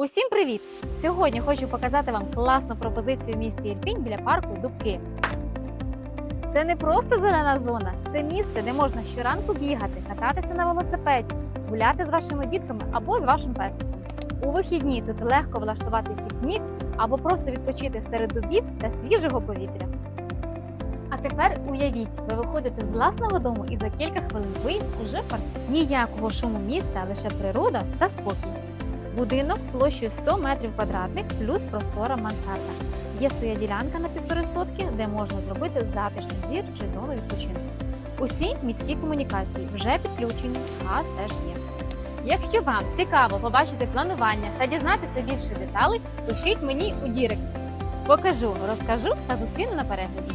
Усім привіт! Сьогодні хочу показати вам класну пропозицію в місті Ірпінь біля парку Дубки. Це не просто зелена зона, це місце, де можна щоранку бігати, кататися на велосипеді, гуляти з вашими дітками або з вашим песиком. У вихідні тут легко влаштувати пікнік або просто відпочити серед дубів та свіжого повітря. А тепер уявіть, ви виходите з власного дому і за кілька хвилин ви уже в парку. Ніякого шуму міста, лише природа та спокій. Будинок площею 100 метрів квадратних плюс простора мансарда. Є своя ділянка на півтори сотки, де можна зробити затишний двір чи зону відпочинку. Усі міські комунікації вже підключені, газ теж є. Якщо вам цікаво побачити планування та дізнатися більше деталей, пишіть мені у Дірект. Покажу, розкажу та зустріну на перегляді.